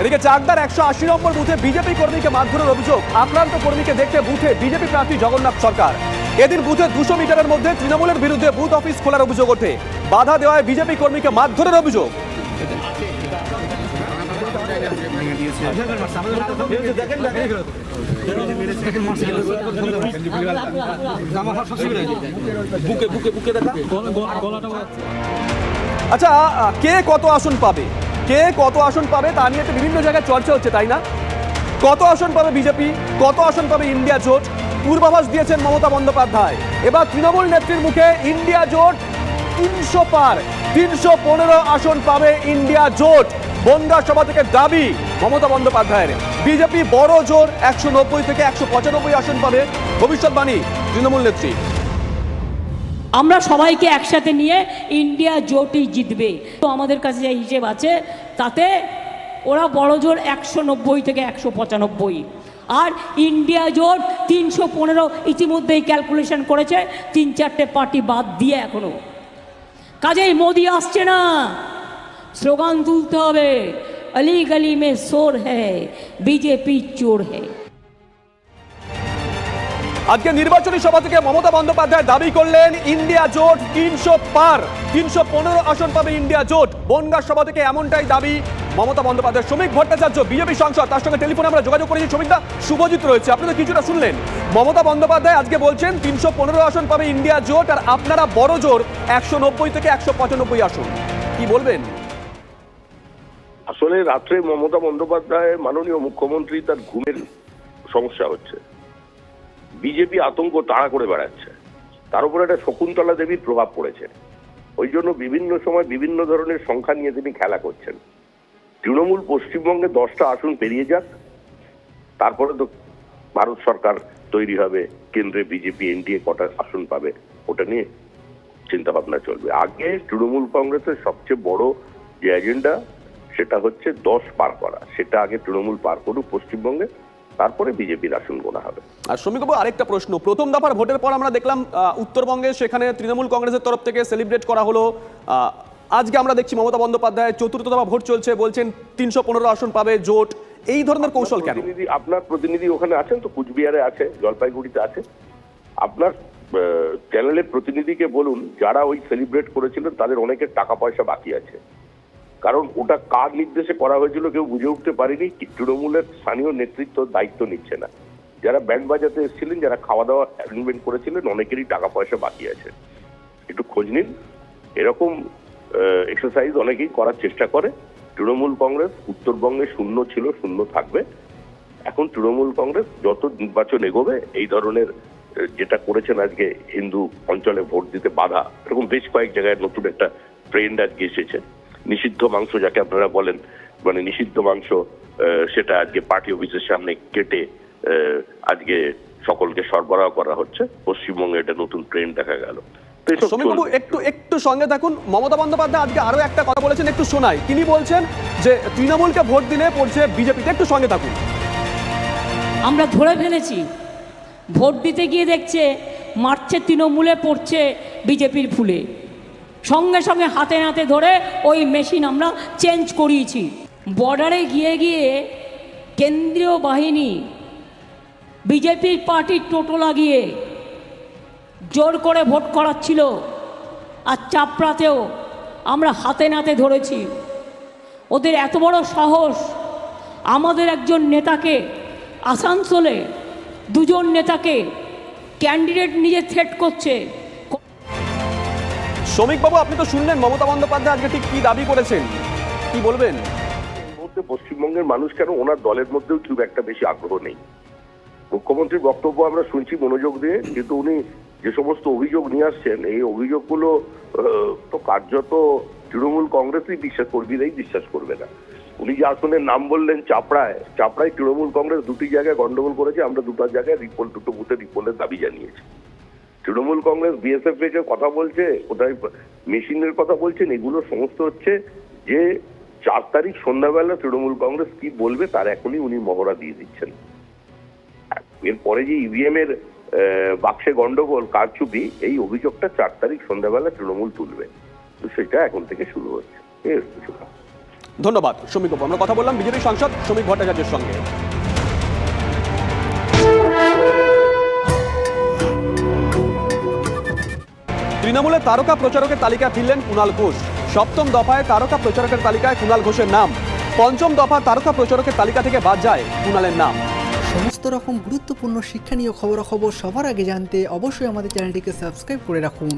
এদিকে চাকদার একশো আশি নম্বর বুথে বিজেপি কর্মীকে মারধরের অভিযোগ। আক্রান্ত কর্মীকে দেখতে বুথে বিজেপি প্রার্থী জগন্নাথ সরকার। এদিন বুথে দুশো মিটারের মধ্যে তৃণমূলের বিরুদ্ধে বুথ অফিস খোলার অভিযোগ ওঠে। বাধা দেওয়ায় বিজেপি কর্মীকে মারধরের অভিযোগ। আচ্ছা কে কত আসন পাবে? কে কত আসন পাবে তা নিয়ে তো বিভিন্ন জায়গায় চর্চা হচ্ছে, তাই না? কত আসন পাবে বিজেপি, কত আসন পাবে ইন্ডিয়া জোট? পূর্বাভাস দিয়েছেন মমতা বন্দ্যোপাধ্যায়। এবার তৃণমূল নেত্রীর মুখে ইন্ডিয়া জোট তিনশো পার, তিনশো পনেরো আসন পাবে ইন্ডিয়া জোট। বনগা সভা থেকে দাবি মমতা বন্দ্যোপাধ্যায়ের। বিজেপি বড় জোর, একশো নব্বই থেকে একশো পঁচানব্বই আসন পাবে ভবিষ্যৎবাণী তৃণমূল নেত্রী। আমরা সবাইকে একসাথে নিয়ে ইন্ডিয়া জোটই জিতবে। তো আমাদের কাছে যে হিসেব আছে, তাতে ওরা বড় জোর একশো নব্বই থেকে একশো পঁচানব্বই। আর ইন্ডিয়া জোট তিনশো পনেরো ইতিমধ্যেই ক্যালকুলেশন করেছে, তিন চারটে পার্টি বাদ দিয়ে এখনও। কাজেই মোদি আসছে না। স্লোগান তুলতে হবে। অলি গলি মে সোর হ্যায়, বিজেপি চোর হ্যায়। আজকে নির্বাচনী সভা থেকে মমতা বন্দ্যোপাধ্যায় দাবি করলেন, ইন্ডিয়া জোট তিনশো পার, তিনশো পনেরো আসন পাবে ইন্ডিয়া জোট। বনগাঁ সভা থেকে এমনটাই দাবি মমতা বন্দ্যোপাধ্যায়। শ্রমিক ভট্টাচার্য, বিজেপি সাংসদ, তার সঙ্গে টেলিফোনে আমরা যোগাযোগ করেছি। শ্রমিকদা, শুভজিৎ রয়েছে। আপনারা কিছুটা শুনলেন। মমতা বন্দ্যোপাধ্যায় আজকে বলছেন, তিনশো পনেরো আসন পাবে ইন্ডিয়া জোট, আর আপনারা বড় জোর একশো নব্বই থেকে একশো পঁচানব্বই আসন। কি বলবেন? আসলে রাত্রে মমতা বন্দ্যোপাধ্যায় মাননীয় মুখ্যমন্ত্রী তার ঘুমের সমস্যা হচ্ছে। বিজেপি আতঙ্ক তাড়া করে বেড়াচ্ছে। তার উপর একটা শকুন্তলা দেবীর প্রভাব পড়েছে। ওই জন্য বিভিন্ন সময় বিভিন্ন ধরনের সংখ্যা নিয়ে তিনি খেলা করছেন। তৃণমূল পশ্চিমবঙ্গে দশটা আসন পেরিয়ে যাক, তারপরে তো ভারত সরকার তৈরি হবে, কেন্দ্রে বিজেপি, এনডিএ কটা আসন পাবে, ওটা নিয়ে চিন্তা ভাবনা চলবে। আগে তৃণমূল কংগ্রেসের সবচেয়ে বড় যে এজেন্ডা সেটা হচ্ছে দশ পার করা। সেটা আগে তৃণমূল পার করুক পশ্চিমবঙ্গে তারপরে বিজেপির আসন গোনা হবে। আর শ্রমিকবাবু আরেকটা প্রশ্ন। প্রথম দফার ভোটের পর আমরা দেখলাম উত্তরবঙ্গে সেখানে তৃণমূল কংগ্রেসের তরফ থেকে সেলিব্রেট করা হলো। আজকে আমরা দেখছি মমতা বন্দ্যোপাধ্যায় চতুর্থ দফা ভোট চলছে বলছেন তিনশো পনেরো আসন পাবে জোট। এই ধরনের কৌশল কেন? আপনার প্রতিনিধি ওখানে আছেন তো কুচবিহারে আছে জলপাইগুড়িতে আছে। আপনার চ্যানেলের প্রতিনিধিকে বলুন যারা ওই সেলিব্রেট করেছিলেন তাদের অনেকের টাকা পয়সা বাকি আছে। কারণ ওটা কার নির্দেশে করা হয়েছিল কেউ বুঝে উঠতে পারেনি তৃণমূলের স্থানীয় নেতৃত্ব দায়িত্ব নিচ্ছে না। যারা ব্যান্ড বাজাতে এসেছিলেন, যারা খাওয়া দাওয়া অ্যারেঞ্জমেন্ট করেছিলেন, অনেকেরই টাকা পয়সা বাকি আছে। একটু খোঁজ নিন। এরকম এক্সারসাইজ অনেকেই করার চেষ্টা করে। তৃণমূল কংগ্রেস উত্তরবঙ্গে শূন্য ছিল, শূন্য থাকবে। এখন তৃণমূল কংগ্রেস যত নির্বাচন এগোবে, এই ধরনের যেটা করেছেন আজকে হিন্দু অঞ্চলে ভোট দিতে বাধা, এরকম বেশ কয়েক জায়গায় নতুন একটা ট্রেন্ড আজকে এসেছে। নিষিদ্ধ মাংস যাকে আপনারা বলেন মানে নিষিদ্ধ মাংস আহ, সেটা আজকে পার্টি অফিসের সামনে কেটে আহ, আজকে সকলকে সরবরাহ করা হচ্ছে। পশ্চিমবঙ্গে এটা নতুন ট্রেন্ড দেখা গেল। শ্রমিকবাবু একটু একটু সঙ্গে থাকুন। মমতা বন্দ্যোপাধ্যায় আজকে আরও একটা কথা বলেছেন একটু শোনাই। তিনি বলছেন যে তৃণমূলকে ভোট দিলে পড়ছে বিজেপিতে। একটু সঙ্গে থাকুন। আমরা ধরে ফেলেছি। ভোট দিতে গিয়ে দেখছে মারছে তৃণমূলে পড়ছে বিজেপির ফুলে। সঙ্গে সঙ্গে হাতে নাতে ধরে ওই মেশিন আমরা চেঞ্জ করিয়েছি। বর্ডারে গিয়ে গিয়ে কেন্দ্রীয় বাহিনী বিজেপির পার্টির টোটো লাগিয়ে জোর করে ভোট করাচ্ছিল আর চাপড়াতেও আমরা হাতে নাতে ধরেছি। ওদের এত বড় সাহস, আমাদের একজন নেতাকে, আসানসোলে দুজন নেতাকে ক্যান্ডিডেট নিজে থ্রেট করছে। শ্রমিকবাবু, আপনি তো শুনলেন মমতা বন্দ্যোপাধ্যায় আজকে ঠিক কি দাবি করেছেন? কি বলবেন? পশ্চিমবঙ্গের মানুষ কেন ওনার দলের মধ্যেও খুব একটা বেশি আগ্রহ নেই? মুখ্যমন্ত্রীর বক্তব্য আমরা শুনছি মনোযোগ দিয়ে, কিন্তু উনি যে সমস্ত অভিযোগ নিয়ে আসছেন, এই অভিযোগগুলো তো কার্যত তৃণমূল কংগ্রেসই বিশ্বাস কর্মীরাই বিশ্বাস করবে না। উনি যে আসনের নাম বললেন চাপড়ায়। চাপড়ায় তৃণমূল কংগ্রেস দুটি জায়গায় গন্ডগোল করেছে, আমরা দুটো জায়গায় রিপোর্ট, দুটো বুথে রিপোলের দাবি জানিয়েছি। তৃণমূল কংগ্রেস বিএসএফ কে কথা বলছে কোথায় মেশিনের কথা বলছেন, এগুলো সমস্ত হচ্ছে যে চার তারিখ সন্ধ্যাবেলা তৃণমূল কংগ্রেস কি বলবে, তার এখনই উনি মহড়া দিয়ে দিচ্ছেন। এরপরে যে ইভিএম এর বাক্সে গন্ডগোল, কারচুপি, এই অভিযোগটা চার তারিখ সন্ধ্যাবেলা তৃণমূল তুলবে। তো সেটা এখন থেকে শুরু হচ্ছে। ধন্যবাদ শ্রমিক আমরা কথা বললাম বিজেপি সাংসদ শ্রমিক ভট্টাচার্যের সঙ্গে। তৃণমূলের তারকা প্রচারকের তালিকায় ফিরলেন কুণাল ঘোষ। সপ্তম দফায় তারকা প্রচারকের তালিকায় কুণাল ঘোষের নাম। পঞ্চম দফা তারকা প্রচারকের তালিকা থেকে বাদ যায় কুণালের নাম। সমস্ত রকম গুরুত্বপূর্ণ শিক্ষণীয় খবরাখবর সবার আগে জানতে অবশ্যই আমাদের চ্যানেলটিকে সাবস্ক্রাইব করে রাখুন।